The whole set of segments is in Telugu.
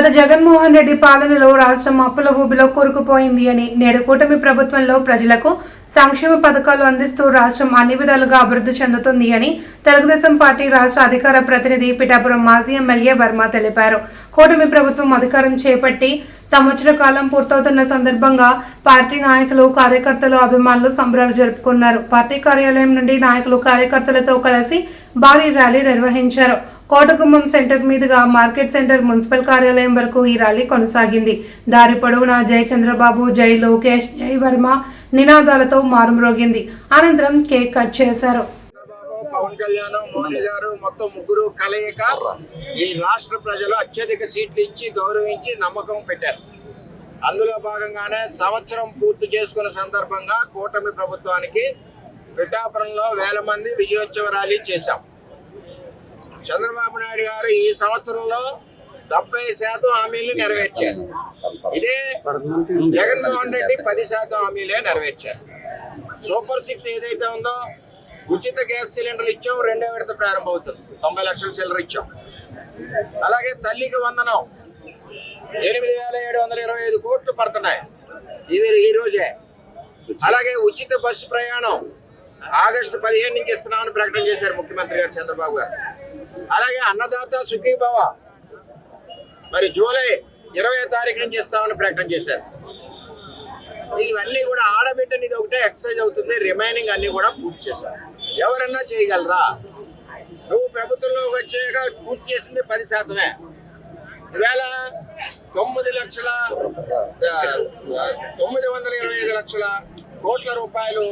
గత జగన్మోహన్ రెడ్డి పాలనలో రాష్ట్రం అప్పుల ఊబిలో కూరుకుపోయింది అని నేడు కూటమి ప్రభుత్వంలో ప్రజలకు సంక్షేమ పథకాలు అందిస్తూ రాష్ట్రం అన్ని విధాలుగా అభివృద్ధి చెందుతుంది అని తెలుగుదేశం పార్టీ రాష్ట్ర అధికార ప్రతినిధి పిఠాపురం మాజీ ఎమ్మెల్యే వర్మ తెలిపారు. కూటమి ప్రభుత్వం అధికారం చేపట్టి సంవత్సర కాలం పూర్తవుతున్న సందర్భంగా పార్టీ నాయకులు కార్యకర్తలు అభిమానులు సంబరాలు జరుపుకున్నారు. పార్టీ కార్యాలయం నుండి నాయకులు కార్యకర్తలతో కలిసి భారీ ర్యాలీ నిర్వహించారు. కోటగుమ్మం సెంటర్ మీదుగా మార్కెట్ సెంటర్ మున్సిపల్ కార్యాలయం వరకు ఈ ర్యాలీ కొనసాగింది. దారి పొడవునా జై చంద్రబాబు జై లోకేష్ జై వర్మ నినాదాలతో మారుమ్రోగింది అనంతరం కేక్ కట్ చేశారు. పవన్ కళ్యాణ్ మోడీ గారు మొత్తం ముగ్గురు కలయిక ఈ రాష్ట్ర ప్రజలు అత్యధిక సీట్లు ఇచ్చి గౌరవించి నమ్మకం పెట్టారు. అందులో భాగంగానే సంవత్సరం పూర్తి చేసుకున్న సందర్భంగా కూటమి ప్రభుత్వానికి పిఠాపురంలో వేల మంది విజయోత్సవ ర్యాలీ చేశాం. చంద్రబాబు నాయుడు గారు ఈ సంవత్సరంలో డెబ్బై శాతం హామీలు నెరవేర్చారు. ఇదే జగన్మోహన్ రెడ్డి పది శాతం హామీలే నెరవేర్చారు. సూపర్ సిక్స్ ఏదైతే ఉందో ఉచిత గ్యాస్ సిలిండర్లు ఇచ్చాం రెండో విడత ప్రారంభమవుతుంది. తొంభై లక్షల సిలిండర్ ఇచ్చాం. అలాగే తల్లికి వందనం. ఎనిమిది వేల ఏడు వందల ఇరవై ఐదు కోట్లు పడుతున్నాయి. ఇవి ఈ రోజే. అలాగే ఉచిత బస్సు ప్రయాణం ఆగస్టు పదిహేను నుంచి ఇస్తున్నామని ప్రకటన చేశారు ముఖ్యమంత్రి గారు చంద్రబాబు గారు. అలాగే అన్నదాత సుఖీభవ మరి జూలై ఇరవై తారీఖు నుంచి ఇస్తామని ప్రకటన చేశారు. ఇవన్నీ కూడా ఆడబిడ్డని ఇది ఒకటే ఎక్సర్సైజ్ అవుతుంది రిమైనింగ్ అన్ని కూడా పూర్తి చేశారు. ఎవరన్నా చేయగలరా? నువ్వు ప్రభుత్వంలోకి వచ్చాక పూర్తి చేసింది పది శాతమే. ఈవేళ తొమ్మిది లక్షల తొమ్మిది వందల ఇరవై ఐదు లక్షల కోట్ల రూపాయలు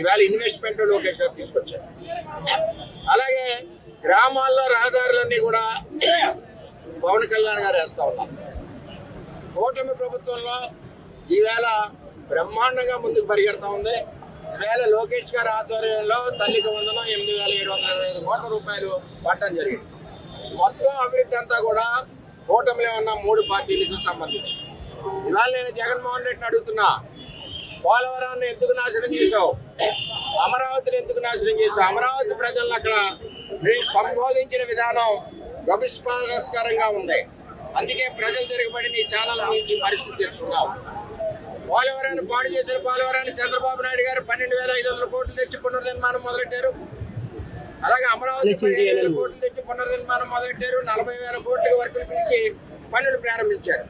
ఈవేళ ఇన్వెస్ట్మెంట్ లోకేష్ గారు తీసుకొచ్చారు. అలాగే గ్రామాల్లో రహదారులన్నీ కూడా పవన్ కళ్యాణ్ గారు వేస్తా ఉన్నారు. కూటమి ప్రభుత్వంలో ఈవేళ బ్రహ్మాండంగా ముందుకు పరిగెడతా ఉంది. ఈవేళ లోకేష్ గారి ఆధ్వర్యంలో తల్లికి వందనం ఎనిమిది వేల ఏడు వందల ఇరవై ఐదు కోట్ల రూపాయలు పట్టడం జరిగింది. మొత్తం అభివృద్ధి అంతా కూడా కూటమిలో ఉన్న మూడు పార్టీలకు సంబంధించి. ఇవాళ నేను జగన్మోహన్ రెడ్డిని అడుగుతున్నా పోలవరాన్ని ఎందుకు నాశనం చేశావు? అమరావతిని ఎందుకు నాశనం చేశావు? అమరావతి ప్రజలను అక్కడ మీరు సంబోధించిన విధానం గభిస్పాస్కరంగా ఉంది. అందుకే ప్రజలు తిరగబడి నీ ఛానల్ నుంచి పరిస్థితి తెచ్చుకున్నావు. పోలవరాన్ని పాడు చేసిన పోలవరాన్ని చంద్రబాబు నాయుడు గారు పన్నెండు వేల ఐదు వందల కోట్లు తెచ్చి పునర్నిర్మాణం మొదలెట్టారు. అలాగే అమరావతి పదిహేను వేల కోట్లు తెచ్చి పునర్నిర్మాణం మొదలెట్టారు. నలభై వేల కోట్ల వరకు పిలిచి పనులు ప్రారంభించారు.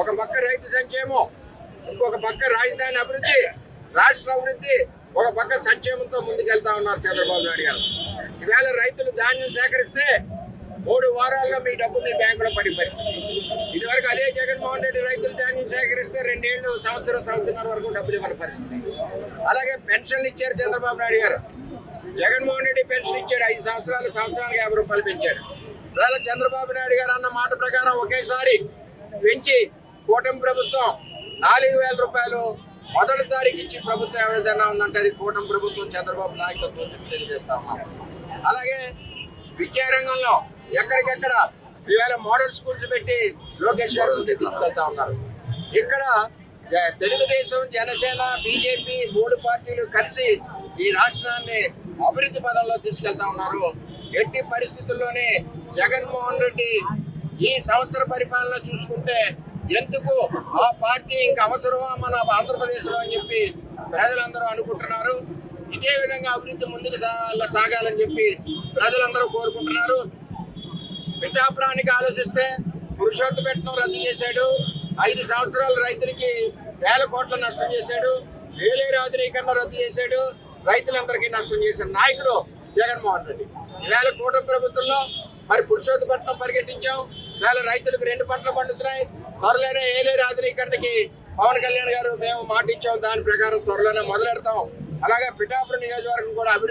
ఒక పక్క రైతు సంక్షేమం ఇంకొక పక్క రాజధాని అభివృద్ధి రాష్ట్ర అభివృద్ధి ఒక పక్క సంక్షేమంతో ముందుకెళ్తా ఉన్నారు చంద్రబాబు నాయుడు గారు. ఈవేళ రైతులు ధాన్యం సేకరిస్తే మూడు వారాల్లో మీ డబ్బు మీ బ్యాంకులో పడి పరిస్థితి ఇదివరకు అదే జగన్మోహన్ రెడ్డి రైతులు ధాన్యం సేకరిస్తే రెండేళ్ళు సంవత్సరం సంవత్సరం వరకు డబ్బులు ఇవ్వని పరిస్థితి. అలాగే పెన్షన్లు ఇచ్చారు చంద్రబాబు నాయుడు గారు. జగన్మోహన్ రెడ్డి పెన్షన్ ఇచ్చాడు ఐదు సంవత్సరాలు సంవత్సరానికి యాభై రూపాయలు పెంచాడు. ఇవాళ చంద్రబాబు నాయుడు గారు అన్న మాట ప్రకారం ఒకేసారి పెంచి కూటమి ప్రభుత్వం నాలుగు వేల రూపాయలు మొదటి తారీఖు ఇచ్చి ప్రభుత్వం ఏదైనా ఉందంటే అది కూటమి ప్రభుత్వం చంద్రబాబు నాయకత్వం తెలియజేస్తా ఉన్నాం. అలాగే విద్యారంగంలో ఎక్కడికెక్కడ ఇవాళ మోడల్ స్కూల్స్ పెట్టి లోకేష్ గారు ముందుకు తీసుకెళ్తా ఉన్నారు. ఇక్కడ తెలుగుదేశం జనసేన బీజేపీ మూడు పార్టీలు కలిసి ఈ రాష్ట్రాన్ని అభివృద్ధి పదంలో తీసుకెళ్తా ఉన్నారు. ఎట్టి పరిస్థితుల్లోనే జగన్మోహన్ రెడ్డి ఈ సంవత్సర పరిపాలన చూసుకుంటే ఎందుకు ఆ పార్టీ ఇంకా అవసరమా మన ఆంధ్రప్రదేశ్లో అని చెప్పి ప్రజలందరూ అనుకుంటున్నారు. ఇదే విధంగా అభివృద్ధి ముందుకు సాగాలని చెప్పి ప్రజలందరూ కోరుకుంటున్నారు. పిఠాపురానికి ఆలోచిస్తే పురుషోత్తపెట్టడం రద్దు చేశాడు. ఐదు సంవత్సరాల రైతులకి వేల కోట్ల నష్టం చేశాడు. వేలేరు ఆధునీకరణ రద్దు చేశాడు. రైతులందరికీ నష్టం చేసిన నాయకుడు జగన్మోహన్ రెడ్డి. ఈవేళ కూటమి ప్రభుత్వంలో మరి పురుషోత్తపట్నం పరిగెట్టించాం. వేళ రైతులకు రెండు పంటలు పండుతున్నాయి. త్వరలోనే ఏలేరు ఆధునీకరణకి పవన్ కళ్యాణ్ గారు మేము మాట ఇచ్చాం. దాని ప్రకారం త్వరలోనే మొదలెడతాం. అలాగే పిఠాపురం నియోజకవర్గం కూడా అభివృద్ధి